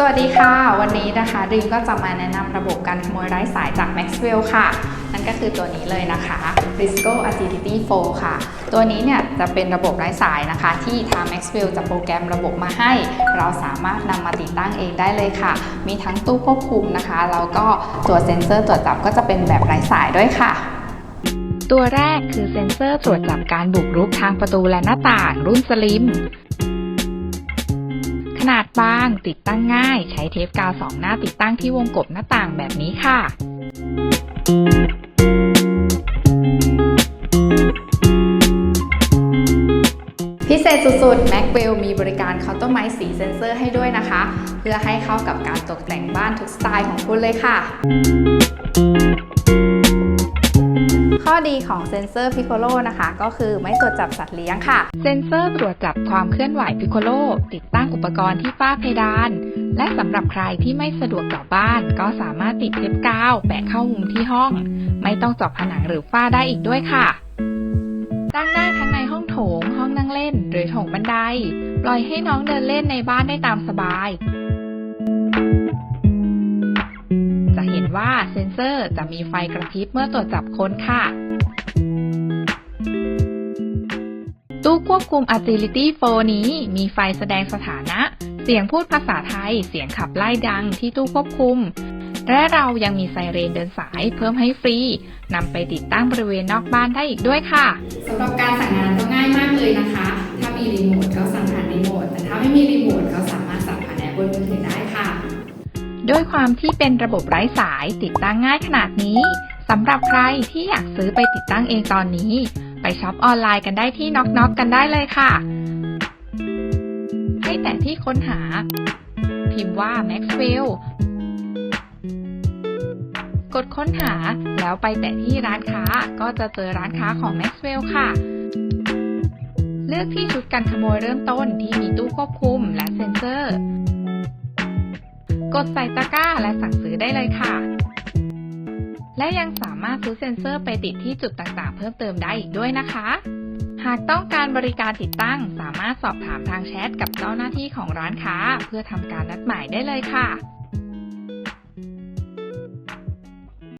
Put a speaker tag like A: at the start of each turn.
A: สวัสดีค่ะ วันนี้นะคะดรีมก็จะมาแนะนำระบบการขโมยไร้สายจาก Maxwell ค่ะ นั่นก็คือตัวนี้เลยนะคะ Risco Agility 4 ค่ะ ตัวนี้เนี่ยจะเป็นระบบไร้สายนะคะ ที่ทาง Maxwell จะโปรแกรมระบบมาให้ เราสามารถนำมาติดตั้งเองได้เลยค่ะ มีทั้งตู้ควบคุมนะคะแล้วก็ตัวเซ็นเซอร์ตรวจจับก็จะเป็นแบบไร้สายด้วยค่ะ
B: ตัวแรกคือเซ็นเซอร์ตรวจจับการบุกรุกทางประตูและหน้าต่างรุ่นสลิม ขนาดบาง ติดตั้งง่าย ใช้เทปกาวสองหน้าติดตั้งที่วงกบหน้าต่างแบบนี้ค่ะ
A: พิเศษสุดๆ Maxwell มีบริการเคาน์เตอร์ไมซ์สีเซนเซอร์ให้ด้วยนะคะ เพื่อให้เข้ากับการตกแต่งบ้านทุกสไตล์ของคุณเลยค่ะ ข้อดีของเซนเซอร์ Piccolo นะคะ ก็คือไม่ตรวจจับสัตว์เลี้ยงค่ะ
B: เซ็นเซอร์ตรวจจับความเคลื่อนไหวพิโคโลติดตั้งอุปกรณ์ที่ฝ้าเพดาน และสำหรับใครที่ไม่สะดวกต่อบ้าน ก็สามารถติดเทปกาวแปะเข้ามุมที่ห้อง ไม่ต้องเจาะผนังหรือฝ้าได้อีกด้วยค่ะตั้งได้ทั้งในห้องโถง ห้องนั่งเล่น หรือโถงบันได ปล่อยให้น้องเดินเล่นในบ้านได้ตามสบาย นว่าเซ็นเซอร์จะมีไฟกระพริบเมื่อตรวจจับคนค่ะ ตู้ควบคุม Agility 4 นี้มีไฟแสดงสถานะ เสียงพูดภาษาไทย เสียงขับไล่ดังที่ตู้ควบคุม และเรายังมีไซเรนเดินสายเพิ่มให้ฟรีนำไปติดตั้งบริเวณนอกบ้านได้อีกด้วยค่ะ
A: สำหรับการสั่งงานก็ง่ายมากเลยนะคะ
B: ด้วยความที่เป็นระบบไร้สายติดตั้งง่ายขนาดนี้สำหรับใครที่อยากซื้อไปติดตั้งเองตอนนี้ ไปช็อปออนไลน์กันได้ที่น็อกน็อกกันได้เลยค่ะ ให้แต่ที่ค้นหา พิมพ์ว่า Maxwell กดค้นหาแล้วไปแตะที่ร้านค้าก็จะเจอร้านค้าของ Maxwell ค่ะ เลือกที่ชุดกันขโมยเริ่มต้นที่มีตู้ควบคุมและเซ็นเซอร์ กดใส่ตะกร้าและสั่งซื้อได้เลยค่ะ และยังสามารถซื้อเซ็นเซอร์ไปติดที่จุดต่างๆ เพิ่มเติมได้อีกด้วยนะคะ หากต้องการบริการติดตั้ง สามารถสอบถามทางแชทกับเจ้าหน้าที่ของร้านค้า เพื่อทำการนัดหมายได้เลยค่ะ